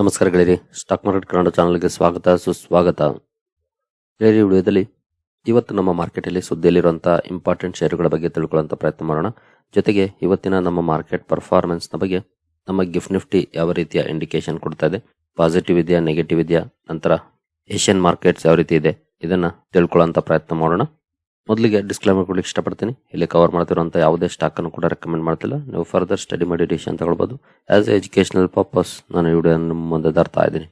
ನಮಸ್ಕಾರ ಗೆಳೆಯರಿ. Stock market Kannada ಚಾನಲ್ಗೆ ಸ್ವಾಗತ, ಸುಸ್ವಾಗತ. ಗೆಳೆಯರಿ ವಿಡಿಯೋದಲ್ಲಿ ಇವತ್ತು ನಮ್ಮ ಮಾರ್ಕೆಟಲ್ಲಿ ಸುದ್ದಿಯಲ್ಲಿರುವಂತಹ ಇಂಪಾರ್ಟೆಂಟ್ ಷೇರುಗಳ ಬಗ್ಗೆ ತಿಳ್ಕೊಳ್ಳುವಂತ ಪ್ರಯತ್ನ ಮಾಡೋಣ. ಜೊತೆಗೆ ಇವತ್ತಿನ ನಮ್ಮ ಮಾರ್ಕೆಟ್ ಪರ್ಫಾರ್ಮೆನ್ಸ್ನ ಬಗ್ಗೆ ನಮ್ಮ ಗಿಫ್ಟ್ ನಿಫ್ಟಿ ಯಾವ ರೀತಿಯ ಇಂಡಿಕೇಶನ್ ಕೊಡ್ತಾ ಇದೆ ಪಾಸಿಟಿವ್ ಇದೆಯಾ ನೆಗೆಟಿವ್ ಇದೆಯಾ, ನಂತರ ಏಷ್ಯನ್ ಮಾರ್ಕೆಟ್ಸ್ ಯಾವ ರೀತಿ ಇದೆ, ಇದನ್ನ ತಿಳ್ಕೊಳ್ಳೋಂಥ ಪ್ರಯತ್ನ ಮಾಡೋಣ. ಮೊದಲಿಗೆ ಡಿಸ್ಕ್ಲೈಮರ್ ಕೊಡ್ಲಿಕ್ಕೆ ಇಷ್ಟಪಡ್ತೀನಿ. ಇಲ್ಲಿ ಕವರ್ ಮಾಡ್ತಿರುವಂಥ ಯಾವುದೇ ಸ್ಟಾಕ್ ಅನ್ನು ಕೂಡ ರೆಕಮೆಂಡ್ ಮಾಡ್ತಿಲ್ಲ. ನೀವು ಫರ್ದರ್ ಸ್ಟಡಿ ಮಾಡಿ decision as a educational purpose ನಾನು ಈ ವಿಡಿಯೋ ಮುಂದೆ ತರ್ತಾ ಇದ್ದೀನಿ.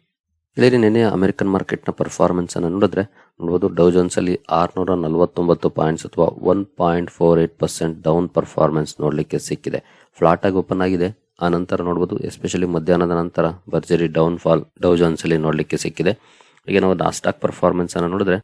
ಇಲ್ಲಿ ನಿನ್ನೆ ಅಮೆರಿಕನ್ ಮಾರ್ಕೆಟ್ನ ಪರ್ಫಾರ್ಮೆನ್ಸ್ ಅನ್ನು ನೋಡಿದ್ರೆ ನೋಡಬಹುದು ಡೌ ಜೋನ್ಸ್ ಅಲ್ಲಿ ಆರ್ನೂರ ನಲವತ್ತೊಂಬತ್ತು ಪಾಯಿಂಟ್ಸ್ ಅಥವಾ one point four eight percent down performance ನೋಡಲಿಕ್ಕೆ ಸಿಕ್ಕಿದೆ. ಫ್ಲಾಟ್ ಆಗಿ ಓಪನ್ ಆಗಿದೆ. ಆ ನಂತರ ನೋಡಬಹುದು ಎಸ್ಪೆಷಲಿ ಮಧ್ಯಾಹ್ನದ ನಂತರ ಭರ್ಜರಿ ಡೌನ್ ಫಾಲ್ ಡೌ ಜೋನ್ಸ್ ಅಲ್ಲಿ ನೋಡಲಿಕ್ಕೆ ಸಿಕ್ಕಿದೆ. ಈಗ ನಾವು ನಾಸ್ಟಾಕ್ ಪರ್ಫಾರ್ಮೆನ್ಸ್ ಅನ್ನು ನೋಡಿದ್ರೆ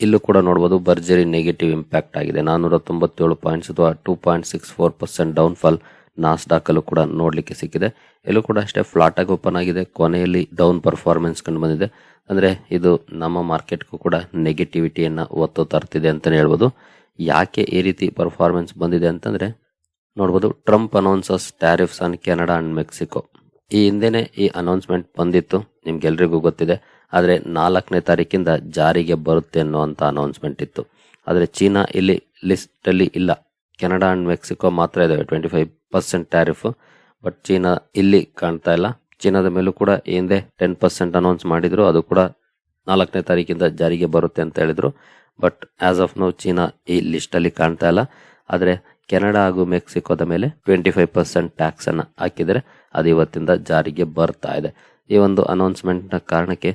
ಇಲ್ಲೂ ಕೂಡ ನೋಡಬಹುದು ಭರ್ಜರಿ ನೆಗೆಟಿವ್ ಇಂಪ್ಯಾಕ್ಟ್ ಆಗಿದೆ. ನಾನೂರ ತೊಂಬತ್ತೇಳು ಪಾಯಿಂಟ್ಸ್ ಅಥವಾ two point six four percent down fall Nasdaq ಕೂಡ ನೋಡಲಿಕ್ಕೆ ಸಿಕ್ಕಿದೆ. ಇಲ್ಲೂ ಕೂಡ ಅಷ್ಟೇ ಫ್ಲಾಟ್ ಆಗಿ ಓಪನ್ ಆಗಿದೆ. ಕೊನೆಯಲ್ಲಿ ಡೌನ್ ಪರ್ಫಾರ್ಮೆನ್ಸ್ ಕಂಡು ಬಂದಿದೆ. ಅಂದ್ರೆ ಇದು ನಮ್ಮ ಮಾರ್ಕೆಟ್ಗೂ ಕೂಡ ನೆಗೆಟಿವಿಟಿಯನ್ನ ಒತ್ತು ತರ್ತಿದೆ ಅಂತಾನೆ ಹೇಳ್ಬೋದು. ಯಾಕೆ ಈ ರೀತಿ ಪರ್ಫಾರ್ಮೆನ್ಸ್ ಬಂದಿದೆ ಅಂತಂದ್ರೆ ನೋಡ್ಬೋದು Trump announces tariffs on Canada and Mexico ಈ ಹಿಂದೆನೆ ಈ ಅನೌನ್ಸ್ಮೆಂಟ್ ಬಂದಿತ್ತು. ನಿಮ್ಗೆಲ್ರಿಗೂ ಗೊತ್ತಿದೆ. ಆದರೆ ನಾಲ್ಕನೇ ತಾರೀಕಿಂದ ಜಾರಿಗೆ ಬರುತ್ತೆ ಅನ್ನುವಂಥ ಅನೌನ್ಸ್ಮೆಂಟ್ ಇತ್ತು. ಆದರೆ ಚೀನಾ ಇಲ್ಲಿ ಲಿಸ್ಟಲ್ಲಿ ಇಲ್ಲ. ಕೆನಡಾ ಆ್ಯಂಡ್ ಮೆಕ್ಸಿಕೋ ಮಾತ್ರ ಇದ್ದಾವೆ twenty five percent tariff but China ಇಲ್ಲಿ ಕಾಣ್ತಾ ಇಲ್ಲ. ಚೀನಾದ ಮೇಲೂ ಕೂಡ ಹಿಂದೆ ಟೆನ್ ಪರ್ಸೆಂಟ್ ಅನೌನ್ಸ್ ಮಾಡಿದ್ರು. ಅದು ಕೂಡ ನಾಲ್ಕನೇ ತಾರೀಕಿಂದ ಜಾರಿಗೆ ಬರುತ್ತೆ ಅಂತ ಹೇಳಿದ್ರು. But as of now China ಈ ಲಿಸ್ಟಲ್ಲಿ ಕಾಣ್ತಾ ಇಲ್ಲ. ಆದರೆ ಕೆನಡಾ ಹಾಗೂ ಮೆಕ್ಸಿಕೋದ ಮೇಲೆ ಟ್ವೆಂಟಿ ಫೈವ್ ಪರ್ಸೆಂಟ್ ಟ್ಯಾಕ್ಸನ್ನು ಹಾಕಿದರೆ ಅದು ಇವತ್ತಿಂದ ಜಾರಿಗೆ ಬರ್ತಾ ಇದೆ. ಈ ಒಂದು ಅನೌನ್ಸ್ಮೆಂಟ್ನ ಕಾರಣಕ್ಕೆ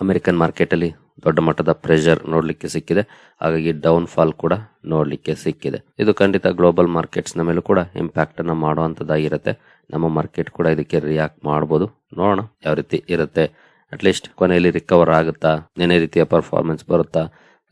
ಅಮೆರಿಕನ್ ಮಾರ್ಕೆಟಲ್ಲಿ ದೊಡ್ಡ ಮಟ್ಟದ ಪ್ರೆಷರ್ ನೋಡಲಿಕ್ಕೆ ಸಿಕ್ಕಿದೆ. ಹಾಗಾಗಿ ಡೌನ್ ಫಾಲ್ ಕೂಡ ನೋಡಲಿಕ್ಕೆ ಸಿಕ್ಕಿದೆ. ಇದು ಖಂಡಿತ ಗ್ಲೋಬಲ್ ಮಾರ್ಕೆಟ್ಸ್ನ ಮೇಲೂ ಕೂಡ ಇಂಪ್ಯಾಕ್ಟ್ ಅನ್ನ ಮಾಡುವಂತದ್ದಾಗಿರುತ್ತೆ. ನಮ್ಮ ಮಾರ್ಕೆಟ್ ಕೂಡ ಇದಕ್ಕೆ ರಿಯಾಕ್ಟ್ ಮಾಡಬಹುದು ನೋಡೋಣ ಯಾವ ರೀತಿ ಇರುತ್ತೆ. ಅಟ್ಲೀಸ್ಟ್ ಕೊನೆಯಲ್ಲಿ ರಿಕವರ್ ಆಗುತ್ತಾ, ಏನೇ ರೀತಿಯ ಪರ್ಫಾರ್ಮೆನ್ಸ್ ಬರುತ್ತಾ,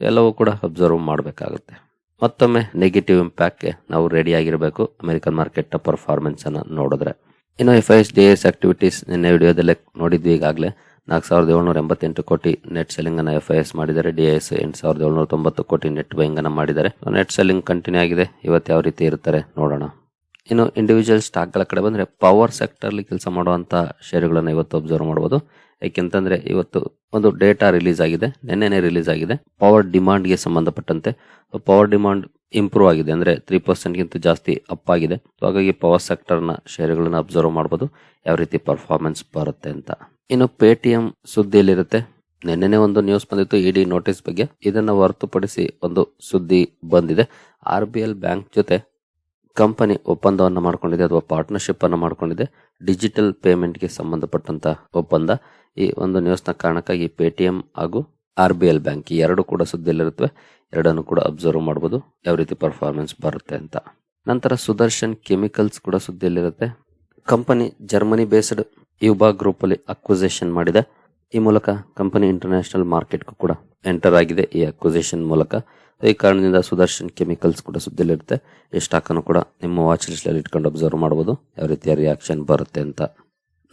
ಎಲ್ಲವೂ ಕೂಡ ಅಬ್ಸರ್ವ್ ಮಾಡಬೇಕಾಗುತ್ತೆ. ಮತ್ತೊಮ್ಮೆ ನೆಗೆಟಿವ್ ಇಂಪ್ಯಾಕ್ಟ್ಗೆ ನಾವು ರೆಡಿ ಆಗಿರಬೇಕು ಅಮೆರಿಕನ್ ಮಾರ್ಕೆಟ್ನ ಪರ್ಫಾರ್ಮೆನ್ಸ್ ಅನ್ನ ನೋಡಿದ್ರೆ. ಇನ್ನು F I S D S activities ನಿನ್ನೆ ವಿಡಿಯೋದಲ್ಲೇ ನೋಡಿದ್ವಿ ಈಗಾಗಲೇ. ನಾಲ್ಕು ಸಾವಿರದ ಏಳ್ನೂರ ಎಂಬತ್ತೆಂಟು ಕೋಟಿ ನೆಟ್ ಸೆಲ್ಲಿಂಗ್ ಅನ್ನು ಐ ಎಸ್ ಮಾಡಿದ್ದಾರೆ. ಡಿ ಎಸ್ ಎಂಟು ಸಾವಿರದ ಏಳ್ನೂರ ತೊಂಬತ್ತು ಕೋಟಿ ನೆಟ್ ಬೈಂಗ್ ಅನ್ನು ಮಾಡಿದ್ದಾರೆ. ನೆಟ್ ಸೆಲ್ಲಿಂಗ್ ಕಂಟಿನ್ಯೂ ಆಗಿದೆ. ಇವತ್ತು ಯಾವ ರೀತಿ ಇರ್ತಾರೆ ನೋಡೋಣ. ಇನ್ನು ಇಂಡಿವಿಜುವಲ್ ಸ್ಟಾಕ್ಗಳ ಕಡೆ ಬಂದರೆ ಪವರ್ ಸೆಕ್ಟರ್ಲಿ ಕೆಲಸ ಮಾಡುವಂಥ ಷೇರುಗಳನ್ನು ಇವತ್ತು ಅಬ್ಸರ್ವ್ ಮಾಡ್ಬೋದು. ಯಾಕೆಂತಂದ್ರೆ ಇವತ್ತು ಒಂದು ಡೇಟಾ ರಿಲೀಸ್ ಆಗಿದೆ. ನಿನ್ನೆನೆ ರಿಲೀಸ್ ಆಗಿದೆ. ಪವರ್ ಡಿಮಾಂಡ್ಗೆ ಸಂಬಂಧಪಟ್ಟಂತೆ. ಪವರ್ ಡಿಮಾಂಡ್ ಇಂಪ್ರೂವ್ ಆಗಿದೆ ಅಂದರೆ ತ್ರೀ ಪರ್ಸೆಂಟ್ಗಿಂತ ಜಾಸ್ತಿ ಅಪ್ ಆಗಿದೆ. ಹಾಗಾಗಿ ಪವರ್ ಸೆಕ್ಟರ್ನ ಷೇರುಗಳನ್ನ ಅಬ್ಸರ್ವ್ ಮಾಡ್ಬೋದು. ಯಾವ ರೀತಿ ಪರ್ಫಾರ್ಮೆನ್ಸ್ ಬರುತ್ತೆ ಅಂತ. ಇನ್ನು ಪೇಟಿಎಂ ಸುದ್ದಿಯಲ್ಲಿರುತ್ತೆ. ನಿನ್ನೆನೆ ಒಂದು ನ್ಯೂಸ್ ಬಂದಿತ್ತು, ಇಡಿ ನೋಟಿಸ್ ಬಗ್ಗೆ. ಇದನ್ನ ಹೊರತುಪಡಿಸಿ ಒಂದು ಸುದ್ದಿ ಬಂದಿದೆ. ಆರ್ ಬಿ ಎಲ್ ಬ್ಯಾಂಕ್ ಜೊತೆ ಕಂಪನಿ ಒಪ್ಪಂದವನ್ನು ಮಾಡಿಕೊಂಡಿದೆ, ಅಥವಾ ಪಾರ್ಟ್ನರ್ಶಿಪ್ ಅನ್ನು ಮಾಡಿಕೊಂಡಿದೆ. ಡಿಜಿಟಲ್ ಪೇಮೆಂಟ್ಗೆ ಸಂಬಂಧಪಟ್ಟಂತ ಒಪ್ಪಂದ. ಈ ಒಂದು ನ್ಯೂಸ್ನ ಕಾರಣಕ್ಕಾಗಿ ಪೇಟಿಎಂ ಹಾಗೂ ಆರ್ ಬಿ ಎಲ್ ಬ್ಯಾಂಕ್ ಎರಡು ಕೂಡ ಸುದ್ದಿಯಲ್ಲಿರುತ್ತವೆ. ಎರಡನ್ನು ಕೂಡ ಅಬ್ಸರ್ವ್ ಮಾಡಬಹುದು ಯಾವ ರೀತಿ ಪರ್ಫಾರ್ಮೆನ್ಸ್ ಬರುತ್ತೆ ಅಂತ. ನಂತರ ಸುದರ್ಶನ್ ಕೆಮಿಕಲ್ಸ್ ಕೂಡ ಸುದ್ದಿಯಲ್ಲಿರುತ್ತೆ. ಕಂಪನಿ ಜರ್ಮನಿ ಬೇಸ್ಡ್ ಯುಬಾ ಗ್ರೂಪ್ ಅಲ್ಲಿ ಅಕ್ವಿಸೇಷನ್ ಮಾಡಿದೆ. ಈ ಮೂಲಕ ಕಂಪನಿ ಇಂಟರ್ನ್ಯಾಷನಲ್ ಮಾರ್ಕೆಟ್ ಕೂಡ ಎಂಟರ್ ಆಗಿದೆ ಈ ಅಕ್ವಿಸೇಷನ್ ಮೂಲಕ. ಈ ಕಾರಣದಿಂದ ಸುದರ್ಶನ್ ಕೆಮಿಕಲ್ಸ್ ಕೂಡ ಸುದ್ದಿಯಲ್ಲಿರುತ್ತೆ. ಈ ಸ್ಟಾಕ್ ಕೂಡ ನಿಮ್ಮ ವಾಚ್ ಲಿಸ್ಟ್ ಅಲ್ಲಿ ಇಟ್ಕೊಂಡು ಅಬ್ಸರ್ವ್ ಮಾಡಬಹುದು ಯಾವ ರೀತಿಯ ರಿಯಾಕ್ಷನ್ ಬರುತ್ತೆ ಅಂತ.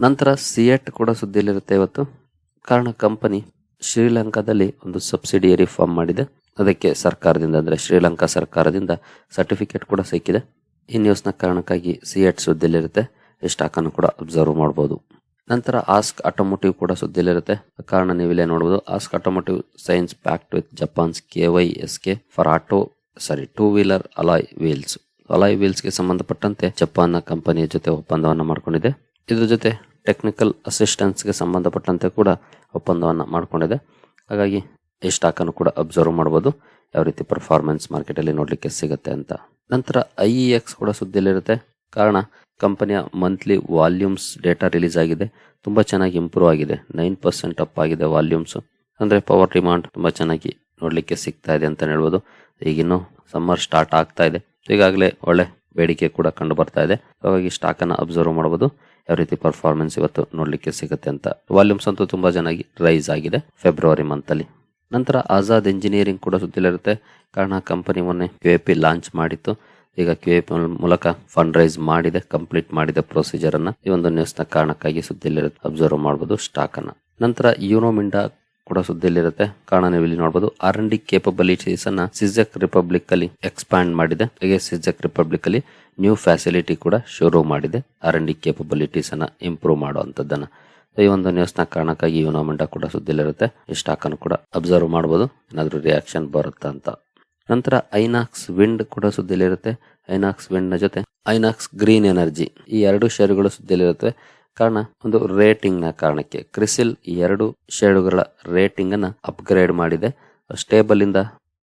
ನಂತರ ಸಿಎಟ್ ಕೂಡ ಸುದ್ದಿಯಲ್ಲಿರುತ್ತೆ ಇವತ್ತು. ಕಾರಣ ಕಂಪನಿ ಶ್ರೀಲಂಕಾದಲ್ಲಿ ಒಂದು ಸಬ್ಸಿಡಿಯರಿ ಫಾರ್ಮ್ ಮಾಡಿದೆ. ಅದಕ್ಕೆ ಸರ್ಕಾರದಿಂದ ಅಂದ್ರೆ ಶ್ರೀಲಂಕಾ ಸರ್ಕಾರದಿಂದ ಸರ್ಟಿಫಿಕೇಟ್ ಕೂಡ ಸಿಕ್ಕಿದೆ. ಈ ನ್ಯೂಸ್ನ ಕಾರಣಕ್ಕಾಗಿ ಸಿಎಟ್ ಸುದ್ದಿಯಲ್ಲಿರುತ್ತೆ. ಈ ಸ್ಟಾಕನ್ನು ಕೂಡ ಅಬ್ಸರ್ವ್ ಮಾಡಬಹುದು ನಂತರ ಆಸ್ಕ್ ಆಟೋಮೋಟಿವ್ ಕೂಡ ಸುದ್ದಿಯಲ್ಲಿರುತ್ತೆ. ಕಾರಣ ನೀವಿಲ್ಲೇ ನೋಡಬಹುದು ASK automotive signs pact with Japan's K Y S K for auto, sorry two wheeler alloy wheels. Alloy ವೀಲ್ಸ್ಗೆ ಸಂಬಂಧಪಟ್ಟಂತೆ ಜಪಾನ್ನ ಕಂಪನಿಯ ಜೊತೆ ಒಪ್ಪಂದವನ್ನ ಮಾಡಿಕೊಂಡಿದೆ. ಇದ್ರ ಜೊತೆ ಟೆಕ್ನಿಕಲ್ ಅಸಿಸ್ಟೆನ್ಸ್ಗೆ ಸಂಬಂಧಪಟ್ಟಂತೆ ಕೂಡ ಒಪ್ಪಂದವನ್ನ ಮಾಡಿಕೊಂಡಿದೆ. ಹಾಗಾಗಿ ಈ ಸ್ಟಾಕ್ ಅನ್ನು ಕೂಡ ಅಬ್ಸರ್ವ್ ಮಾಡಬಹುದು ಯಾವ ರೀತಿ ಪರ್ಫಾರ್ಮೆನ್ಸ್ ಮಾರ್ಕೆಟ್ ಅಲ್ಲಿ ನೋಡ್ಲಿಕ್ಕೆ ಸಿಗುತ್ತೆ ಅಂತ. ನಂತರ ಐ ಎಕ್ಸ್ ಕೂಡ ಸುದ್ದಿಯಲ್ಲಿರುತ್ತೆ. ಕಾರಣ ಕಂಪನಿಯ ಮಂತ್ಲಿ ವಾಲ್ಯೂಮ್ಸ್ ಡೇಟಾ ರಿಲೀಸ್ ಆಗಿದೆ. ತುಂಬ ಚೆನ್ನಾಗಿ ಇಂಪ್ರೂವ್ ಆಗಿದೆ. ನೈನ್ ಪರ್ಸೆಂಟ್ ಅಪ್ ಆಗಿದೆ ವಾಲ್ಯೂಮ್ಸ್ ಅಂದ್ರೆ ಪವರ್ ಡಿಮಾಂಡ್ ತುಂಬಾ ಚೆನ್ನಾಗಿ ನೋಡಲಿಕ್ಕೆ ಸಿಗ್ತಾ ಇದೆ ಅಂತ ಹೇಳ್ಬೋದು. ಈಗಿನ್ನು ಸಮ್ಮರ್ ಸ್ಟಾರ್ಟ್ ಆಗ್ತಾ ಇದೆ. ಈಗಾಗಲೇ ಒಳ್ಳೆ ಬೇಡಿಕೆ ಕೂಡ ಕಂಡು ಬರ್ತಾ ಇದೆ. ಹಾಗಾಗಿ ಸ್ಟಾಕ್ ಅನ್ನ ಅಬ್ಸರ್ವ್ ಮಾಡಬಹುದು ಯಾವ ರೀತಿ ಪರ್ಫಾರ್ಮೆನ್ಸ್ ಇವತ್ತು ನೋಡಲಿಕ್ಕೆ ಸಿಗುತ್ತೆ ಅಂತ. ವಾಲ್ಯೂಮ್ಸ್ ಅಂತೂ ತುಂಬಾ ಚೆನ್ನಾಗಿ ರೈಸ್ ಆಗಿದೆ ಫೆಬ್ರವರಿ ಮಂತ್ ಅಲ್ಲಿ. ನಂತರ ಆಜಾದ್ ಇಂಜಿನಿಯರಿಂಗ್ ಕೂಡ ಸುದ್ದಿಲಿರುತ್ತೆ. ಕಾರಣ ಕಂಪನಿ ಮೊನ್ನೆ ಯು ಪಿ ಲಾಂಚ್ ಮಾಡಿತ್ತು. ಈಗ ಕ್ಯೂ ಮೂಲಕ ಫಂಡ್ ರೈಸ್ ಮಾಡಿದೆ ಕಂಪ್ಲೀಟ್ ಮಾಡಿದ ಪ್ರೊಸೀಜರ್ ಅನ್ನ. ಈ ಒಂದು ನ್ಯೂಸ್ನ ಕಾರಣಕ್ಕಾಗಿ ಸುದ್ದಿಯಲ್ಲಿರುತ್ತೆ ಅಬ್ಸರ್ವ್ ಮಾಡಬಹುದು ಸ್ಟಾಕ್ ಅನ್ನ. ನಂತರ ಯೂನೋಮಿಂಡಾ ಕೂಡ ಸುದ್ದಿಯಲ್ಲಿರುತ್ತೆ, ಕಾರಣ ನೀವು ಇಲ್ಲಿ ನೋಡಬಹುದು ಆರ್ ಎನ್ ಡಿ ಕೇಪಬಿಲಿಟೀಸ್ ಅನ್ನ ಸಿಜಕ್ ರಿಪಬ್ಲಿಕ್ ಅಲ್ಲಿ ಎಕ್ಸ್ಪ್ಯಾಂಡ್ ಮಾಡಿದೆ. ಹಾಗೆ ಸಿಜಕ್ ರಿಪಬ್ಲಿಕ್ ಅಲ್ಲಿ ನ್ಯೂ ಫ್ಯಾಸಿಲಿಟಿ ಕೂಡ ಶುರು ಮಾಡಿದೆ. ಆರ್ ಎನ್ ಡಿ ಕೇಪಬಿಲಿಟೀಸ್ ಅನ್ನ ಇಂಪ್ರೂವ್ ಮಾಡುವಂತದ್ದನ್ನ ಈ ಒಂದು ನ್ಯೂಸ್ನ ಕಾರಣಕ್ಕಾಗಿ ಯುನೋ ಮಿಂಡಾ ಕೂಡ ಸುದ್ದಿಲಿರುತ್ತೆ ಈ ಸ್ಟಾಕ್ ಅನ್ನು ಕೂಡ ಅಬ್ಸರ್ವ್ ಮಾಡಬಹುದು ಏನಾದ್ರೂ ರಿಯಾಕ್ಷನ್ ಬರುತ್ತಾ ಅಂತ ನಂತರ ಐನಾಕ್ಸ್ ವಿಂಡ್ ಕೂಡ ಸುದ್ದಿಯಲ್ಲಿರುತ್ತೆ. ಐನಾಕ್ಸ್ ವಿಂಡ್ನ ಜೊತೆ ಐನಾಕ್ಸ್ ಗ್ರೀನ್ ಎನರ್ಜಿ ಈ ಎರಡು ಷೇರುಗಳು ಸುದ್ದಿಯಲ್ಲಿರುತ್ತವೆ ಕಾರಣ ಒಂದು ರೇಟಿಂಗ್ನ ಕಾರಣಕ್ಕೆ ಕ್ರಿಸಿಲ್ ಈ ಎರಡು ಷೇರುಗಳ ರೇಟಿಂಗ್ ಅನ್ನ ಅಪ್ಗ್ರೇಡ್ ಮಾಡಿದೆ. ಸ್ಟೇಬಲ್ ಇಂದ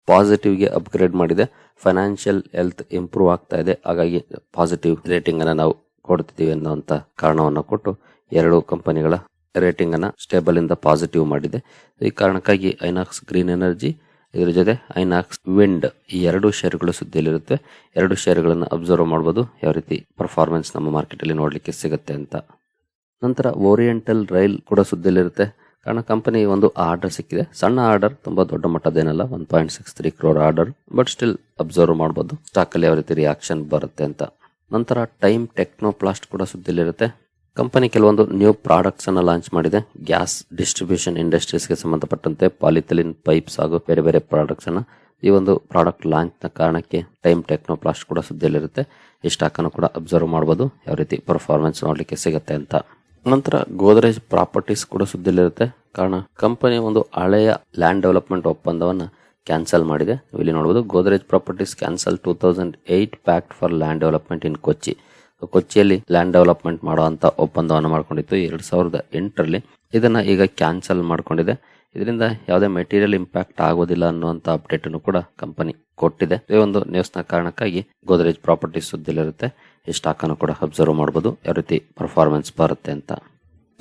ಪಾಸಿಟಿವ್ಗೆ ಅಪ್ಗ್ರೇಡ್ ಮಾಡಿದೆ. ಫೈನಾನ್ಷಿಯಲ್ ಹೆಲ್ತ್ ಇಂಪ್ರೂವ್ ಆಗ್ತಾ ಇದೆ. ಹಾಗಾಗಿ ಪಾಸಿಟಿವ್ ರೇಟಿಂಗ್ ಅನ್ನ ನಾವು ಕೊಡ್ತಿದ್ದೀವಿ ಅನ್ನುವಂತ ಕಾರಣವನ್ನು ಕೊಟ್ಟು ಎರಡು ಕಂಪನಿಗಳ ರೇಟಿಂಗ್ ಅನ್ನ ಸ್ಟೇಬಲ್ ಇಂದ ಪಾಸಿಟಿವ್ ಮಾಡಿದೆ. ಈ ಕಾರಣಕ್ಕಾಗಿ ಐನಾಕ್ಸ್ ಗ್ರೀನ್ ಎನರ್ಜಿ ಇದರ ಜೊತೆ ಐನಾಕ್ಸ್ ವಿಂಡ್ ಈ ಎರಡು ಶೇರುಗಳು ಸುದ್ದಿಯಲ್ಲಿರುತ್ತೆ. ಎರಡು ಷೇರುಗಳನ್ನು ಅಬ್ಸರ್ವ್ ಮಾಡಬಹುದು ಯಾವ ರೀತಿ ಪರ್ಫಾರ್ಮೆನ್ಸ್ ನಮ್ಮ ಮಾರ್ಕೆಟಲ್ಲಿ ನೋಡಲಿಕ್ಕೆ ಸಿಗುತ್ತೆ ಅಂತ. ನಂತರ ಓರಿಯೆಂಟಲ್ ರೈಲ್ ಕೂಡ ಸುದ್ದಿಯಲ್ಲಿರುತ್ತೆ. ಕಾರಣ ಕಂಪನಿ ಒಂದು ಆರ್ಡರ್ ಸಿಕ್ಕಿದೆ. ಸಣ್ಣ ಆರ್ಡರ್ ತುಂಬಾ ದೊಡ್ಡ ಮಟ್ಟದೇನಲ್ಲ one point six three crore order but still observe ಮಾಡಬಹುದು ಸ್ಟಾಕ್ ಅಲ್ಲಿ ಯಾವ ರೀತಿ ರಿಯಾಕ್ಷನ್ ಬರುತ್ತೆ ಅಂತ. ನಂತರ ಟೈಮ್ ಟೆಕ್ನೋಪ್ಲಾಸ್ಟ್ ಕೂಡ ಸುದ್ದಿಯಲ್ಲಿರುತ್ತೆ. ಕಂಪನಿ ಕೆಲವೊಂದು ನ್ಯೂ ಪ್ರಾಡಕ್ಟ್ಸ್ ಅನ್ನು ಲಾಂಚ್ ಮಾಡಿದೆ. ಗ್ಯಾಸ್ ಡಿಸ್ಟ್ರಿಬ್ಯೂಷನ್ ಇಂಡಸ್ಟ್ರೀಸ್ಗೆ ಸಂಬಂಧಪಟ್ಟಂತೆ ಪಾಲಿಥಿಲಿನ್ ಪೈಪ್ಸ್ ಹಾಗೂ ಬೇರೆ ಬೇರೆ ಪ್ರಾಡಕ್ಟ್ಸ್ ಅನ್ನು ಈ ಒಂದು ಪ್ರಾಡಕ್ಟ್ ಲಾಂಚ್ನ ಕಾರಣಕ್ಕೆ ಟೈಮ್ ಟೆಕ್ನೋಪ್ಲಾಸ್ಟ್ ಕೂಡ ಸುದ್ದಿಯಲ್ಲಿರುತ್ತೆ. ಈ ಸ್ಟಾಕ್ ಅನ್ನು ಕೂಡ ಅಬ್ಸರ್ವ್ ಮಾಡಬಹುದು ಯಾವ ರೀತಿ ಪರ್ಫಾರ್ಮೆನ್ಸ್ ನೋಡಲಿಕ್ಕೆ ಸಿಗುತ್ತೆ ಅಂತ. ನಂತರ ಗೋದ್ರೇಜ್ ಪ್ರಾಪರ್ಟೀಸ್ ಕೂಡ ಸುದ್ದಿಯಲ್ಲಿರುತ್ತೆ. ಕಾರಣ ಕಂಪನಿ ಒಂದು ಹಳೆಯ ಲ್ಯಾಂಡ್ ಡೆವಲಪ್ಮೆಂಟ್ ಒಪ್ಪಂದವನ್ನು ಕ್ಯಾನ್ಸಲ್ ಮಾಡಿದೆ. ಇಲ್ಲಿ ನೋಡಬಹುದು Godrej properties cancel two thousand eight pact for land development in Kochi ಕೊಚ್ಚಿಯಲ್ಲಿ land development ಮಾಡುವಂತ ಒಪ್ಪಂದವನ್ನು ಮಾಡಿಕೊಂಡಿತ್ತು ಎರಡ್ ಸಾವಿರದ ಎಂಟರಲ್ಲಿ. ಇದನ್ನ ಈಗ ಕ್ಯಾನ್ಸಲ್ ಮಾಡ್ಕೊಂಡಿದೆ. ಇದರಿಂದ ಯಾವುದೇ ಮೆಟೀರಿಯಲ್ ಇಂಪ್ಯಾಕ್ಟ್ ಆಗೋದಿಲ್ಲ ಅನ್ನುವಂತ ಅಪ್ಡೇಟ್ ಅನ್ನು ಕೂಡ ಕಂಪನಿ ಕೊಟ್ಟಿದೆ. ಈ ಒಂದು ನ್ಯೂಸ್ನ ಕಾರಣಕ್ಕಾಗಿ ಗೋದ್ರೇಜ್ ಪ್ರಾಪರ್ಟೀಸ್ ಸುದ್ದಿಲಿರುತ್ತೆ. ಈ ಸ್ಟಾಕ್ ಕೂಡ ಅಬ್ಸರ್ವ್ ಮಾಡಬಹುದು ಯಾವ ರೀತಿ ಪರ್ಫಾರ್ಮೆನ್ಸ್ ಬರುತ್ತೆ ಅಂತ.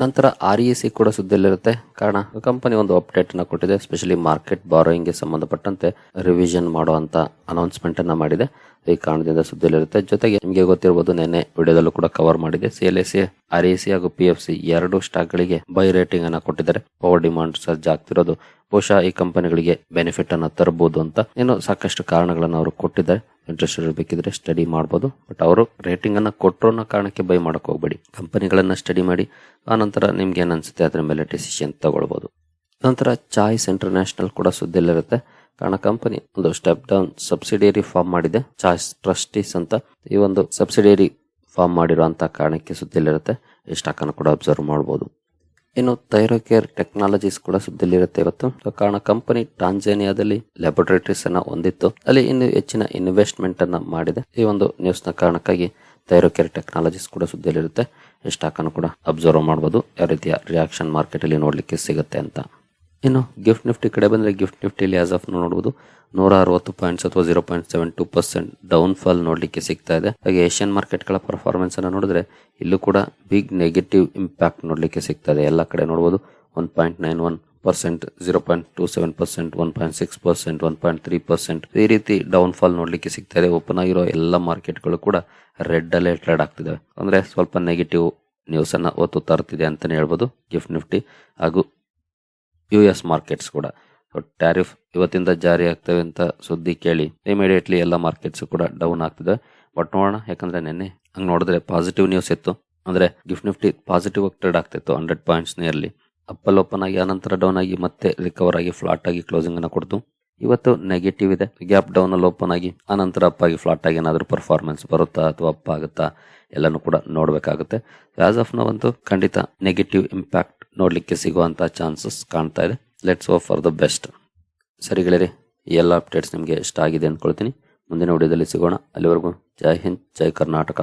ನಂತರ ಆರ್ ಇ ಸಿ ಕೂಡ ಸುದ್ದಿಯಲ್ಲಿರುತ್ತೆ. ಕಾರಣ ಕಂಪನಿ ಒಂದು ಅಪ್ಡೇಟ್ ಅನ್ನ ಕೊಟ್ಟಿದೆ ಸ್ಪೆಷಲಿ ಮಾರ್ಕೆಟ್ ಬಾರೋಯಿಂಗ್ಗೆ ಸಂಬಂಧಪಟ್ಟಂತೆ ರಿವಿಷನ್ ಮಾಡುವಂತ ಅನೌನ್ಸ್ಮೆಂಟ್ ಅನ್ನ ಮಾಡಿದೆ. ಈ ಕಾರಣದಿಂದ ಸುದ್ದಿಯಲ್ಲಿರುತ್ತೆ. ಜೊತೆಗೆ ನಿಮಗೆ ಗೊತ್ತಿರಬಹುದು ನಿನ್ನೆ ವಿಡಿಯೋದಲ್ಲೂ ಕೂಡ ಕವರ್ ಮಾಡಿದೆ. L C R E C ಹಾಗೂ ಪಿ ಎಫ್ ಸಿ ಎರಡು ಸ್ಟಾಕ್ ಗಳಿಗೆ ಬೈ ರೇಟಿಂಗ್ ಅನ್ನ ಕೊಟ್ಟಿದ್ದಾರೆ. ಪವರ್ ಡಿಮಾಂಡ್ ಸರ್ಜ್ ಆಗ್ತಿರೋದು ಬಹುಶಃ ಈ ಕಂಪನಿಗಳಿಗೆ ಬೆನಿಫಿಟ್ ಅನ್ನ ತರಬಹುದು ಅಂತ ಏನು ಸಾಕಷ್ಟು ಕಾರಣಗಳನ್ನು ಅವರು ಕೊಟ್ಟಿದ್ದಾರೆ. ಇಂಟ್ರೆಸ್ಟ್ ಇರಬೇಕಿದ್ರೆ ಸ್ಟಡಿ ಮಾಡಬಹುದು ಬಟ್ ಅವರು ರೇಟಿಂಗ್ ಅನ್ನ ಕೊಟ್ಟರು ಅನ್ನೋ ಕಾರಣಕ್ಕೆ ಬೈ ಮಾಡಕ್ ಹೋಗ್ಬೇಡಿ. ಕಂಪನಿಗಳನ್ನ ಸ್ಟಡಿ ಮಾಡಿ, ಆ ನಂತರ ನಿಮ್ಗೆ ಏನ್ ಅನ್ಸುತ್ತೆ ಅದ್ರ ಮೇಲೆ ಡಿಸಿಷನ್ ತಗೊಳ್ಬಹುದು ನಂತರ ಚಾಯ್ಸ್ ಇಂಟರ್ನ್ಯಾಷನಲ್ ಕೂಡ ಸುದ್ದಿಲಿರುತ್ತೆ ಕಾರಣ ಕಂಪನಿ ಒಂದು ಸ್ಟೆಪ್ ಡೌನ್ ಸಬ್ಸಿಡಿಯರಿ ಫಾರ್ಮ್ ಮಾಡಿದೆ. ಚಾಯ್ಸ್ ಟ್ರಸ್ಟೀಸ್ ಅಂತ ಈ ಒಂದು ಸಬ್ಸಿಡಿಯರಿ ಫಾರ್ಮ್ ಮಾಡಿರುವಂತ ಕಾರಣಕ್ಕೆ ಸುದ್ದಿಲ್ಲಿರುತ್ತೆ ಈ ಕೂಡ ಅಬ್ಸರ್ವ್ ಮಾಡಬಹುದು ಇನ್ನು ಥೈರೋಕೇರ್ ಟೆಕ್ನಾಲಜೀಸ್ ಕೂಡ ಸುದ್ದಿಯಲ್ಲಿರುತ್ತೆ ಇವತ್ತು. ಕಾರಣ ಕಂಪನಿ ಟಾಂಜೇನಿಯಾದಲ್ಲಿ ಲ್ಯಾಬೊರೇಟರೀಸ್ ಅನ್ನ ಹೊಂದಿತ್ತು. ಅಲ್ಲಿ ಇನ್ನು ಹೆಚ್ಚಿನ ಇನ್ವೆಸ್ಟ್ಮೆಂಟ್ ಅನ್ನ ಮಾಡಿದೆ. ಈ ಒಂದು ನ್ಯೂಸ್ನ ಕಾರಣಕ್ಕಾಗಿ ಥೈರೋಕೇರ್ ಟೆಕ್ನಾಲಜೀಸ್ ಕೂಡ ಸುದ್ದಿಯಲ್ಲಿರುತ್ತೆ. ಸ್ಟಾಕ್ ಅನ್ನು ಕೂಡ ಅಬ್ಸರ್ವ್ ಮಾಡಬಹುದು ಯಾವ ರೀತಿಯ ರಿಯಾಕ್ಷನ್ ಮಾರ್ಕೆಟ್ ಅಲ್ಲಿ ನೋಡ್ಲಿಕ್ಕೆ ಸಿಗುತ್ತೆ ಅಂತ. ಇನ್ನು ಗಿಫ್ಟ್ ನಿಫ್ಟಿ ಕಡೆ ಬಂದರೆ ಗಿಫ್ಟ್ ನಿಫ್ಟಿಲಿ ಆಸ್ ಆಫ್ ನೋಡ್ಬೋದು. ನೂರ ಅರವತ್ತು ಪಾಯಿಂಟ್ಸ್ ಅಥವಾ zero point seven two percent down fall ನೋಡಲಿಕ್ಕೆ ಸಿಗ್ತಾ ಇದೆ. ಹಾಗೆ ಏಷ್ಯನ್ ಮಾರ್ಕೆಟ್ಗಳ ಪರ್ಫಾರ್ಮೆನ್ಸ್ ಅನ್ನು ನೋಡಿದ್ರೆ ಇಲ್ಲೂ ಕೂಡ ಬಿಗ್ ನೆಗೆಟಿವ್ ಇಂಪ್ಯಾಕ್ಟ್ ನೋಡಲಿಕ್ಕೆ ಸಿಗ್ತಾ ಇದೆ. ಎಲ್ಲ ಕಡೆ ನೋಡ್ಬೋದು. One point nine one percent zero point two seven percent one point six percent one point three percent ಈ ರೀತಿ ಡೌನ್ ಫಾಲ್ ನೋಡಲಿಕ್ಕೆ ಸಿಗ್ತಾ ಇದೆ. ಓಪನ್ ಆಗಿರೋ ಎಲ್ಲ ಮಾರ್ಕೆಟ್ಗಳು ಕೂಡ ರೆಡ್ ಅಲ್ಲೇ ಟ್ರೇಡ್ ಆಗ್ತಿದ್ದಾವೆ. ಅಂದರೆ ಸ್ವಲ್ಪ ನೆಗೆಟಿವ್ ನ್ಯೂಸ್ ಹೊತ್ತು ಒತ್ತು ತರ್ತಿದೆ ಅಂತಲೇ ಹೇಳ್ಬೋದು. ಗಿಫ್ಟ್ ನಿಫ್ಟಿ ಹಾಗೂ ಯು ಎಸ್ ಮಾರ್ಕೆಟ್ಸ್ ಕೂಡ. ಟ್ಯಾರಿಫ್ ಇವತ್ತಿಂದ ಜಾರಿ ಆಗ್ತವೆ ಅಂತ ಸುದ್ದಿ ಕೇಳಿ ಇಮಿಡಿಯೇಟ್ಲಿ ಎಲ್ಲ ಮಾರ್ಕೆಟ್ಸ್ ಕೂಡ ಡೌನ್ ಆಗ್ತಿದೆ. ಬಟ್ ನೋಡೋಣ, ಯಾಕಂದ್ರೆ ನಿನ್ನೆ ಹಂಗ್ ನೋಡಿದ್ರೆ ಪಾಸಿಟಿವ್ ನ್ಯೂಸ್ ಇತ್ತು. ಅಂದ್ರೆ ಗಿಫ್ಟ್ ನಿಫ್ಟಿ ಪಾಸಿಟಿವ್ ಆಗಿ ಟ್ರೇಡ್ ಆಗ್ತಿತ್ತು ಹಂಡ್ರೆಡ್ ಪಾಯಿಂಟ್ಸ್ ನಿಯರ್ಲಿ ಅಪ್ಪಲ್ ಓಪನ್ ಆಗಿ, ಆನಂತರ ಡೌನ್ ಆಗಿ, ಮತ್ತೆ ರಿಕವರ್ ಆಗಿ ಫ್ಲಾಟ್ ಆಗಿ ಕ್ಲೋಸಿಂಗ್ ಅನ್ನ ಕೊಡ್ತು. ಇವತ್ತು ನೆಗೆಟಿವ್ ಇದೆ. ಗ್ಯಾಪ್ ಡೌನ್ ಅಲ್ಲಿ ಓಪನ್ ಆಗಿ, ಆನಂತರ ಅಪ್ ಆಗಿ ಫ್ಲಾಟ್ ಆಗಿ ಏನಾದರೂ ಪರ್ಫಾರ್ಮೆನ್ಸ್ ಬರುತ್ತಾ ಅಥವಾ ಅಪ್ ಆಗುತ್ತಾ ಎಲ್ಲನೂ ಕೂಡ ನೋಡ್ಬೇಕಾಗುತ್ತೆ. ಆಸ್ ಆಫ್ ನಾವಂತೂ ಖಂಡಿತ ನೆಗೆಟಿವ್ ಇಂಪ್ಯಾಕ್ಟ್ ನೋಡ್ಲಿಕ್ಕೆ ಸಿಗುವಂಥ ಚಾನ್ಸಸ್ ಕಾಣ್ತಾ ಇದೆ. Let's go for the best ಸರಿ ಗೆಳೆಯರಿ ಎಲ್ಲ ಅಪ್ಡೇಟ್ಸ್ ನಿಮಗೆ ಇಷ್ಟ ಆಗಿದೆ ಅಂದ್ಕೊಳ್ತೀನಿ ಮುಂದಿನ ವಿಡಿಯೋದಲ್ಲಿ ಸಿಗೋಣ. ಅಲ್ಲಿವರೆಗೂ ಜೈ ಹಿಂದ್, ಜೈ ಕರ್ನಾಟಕ.